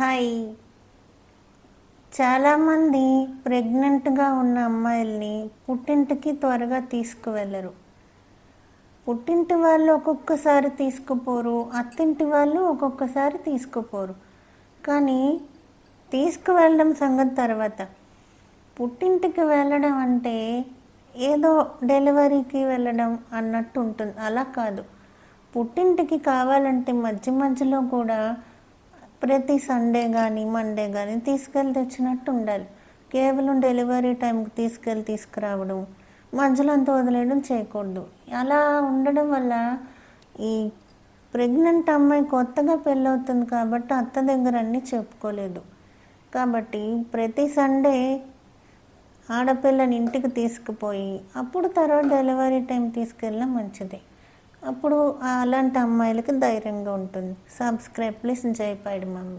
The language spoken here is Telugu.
హాయ్. చాలామంది ప్రెగ్నెంట్గా ఉన్న అమ్మాయిల్ని పుట్టింటికి త్వరగా తీసుకువెళ్ళరు. పుట్టింటి వాళ్ళు ఒక్కొక్కసారి తీసుకుపోరు అత్తింటి వాళ్ళు ఒక్కొక్కసారి తీసుకుపోరు. కానీ తీసుకువెళ్ళడం సంగతి తర్వాత. పుట్టింటికి వెళ్ళడం అంటే ఏదో డెలివరీకి వెళ్ళడం అన్నట్టు ఉంటుంది. అలా కాదు. పుట్టింటికి కావాలంటే మధ్య మధ్యలో కూడా ప్రతి సండే కానీ మండే కానీ తీసుకెళ్ళి తెచ్చినట్టు ఉండాలి. కేవలం డెలివరీ టైంకి తీసుకెళ్ళి తీసుకురావడం మధ్యలో అంత వదిలేయడం చేయకూడదు. అలా ఉండడం వల్ల ఈ ప్రెగ్నెంట్ అమ్మాయి కొత్తగా పెళ్ళవుతుంది కాబట్టి అత్త దగ్గర అన్నీ చెప్పుకోలేదు. కాబట్టి ప్రతి సండే ఆడపిల్లని ఇంటికి తీసుకుపోయి అప్పుడు తర్వాత డెలివరీ టైం తీసుకెళ్ళినా మంచిది. అప్పుడు అలాంటి అమ్మాయిలకి ధైర్యంగా ఉంటుంది. Subscribe please జైపాడి మంబ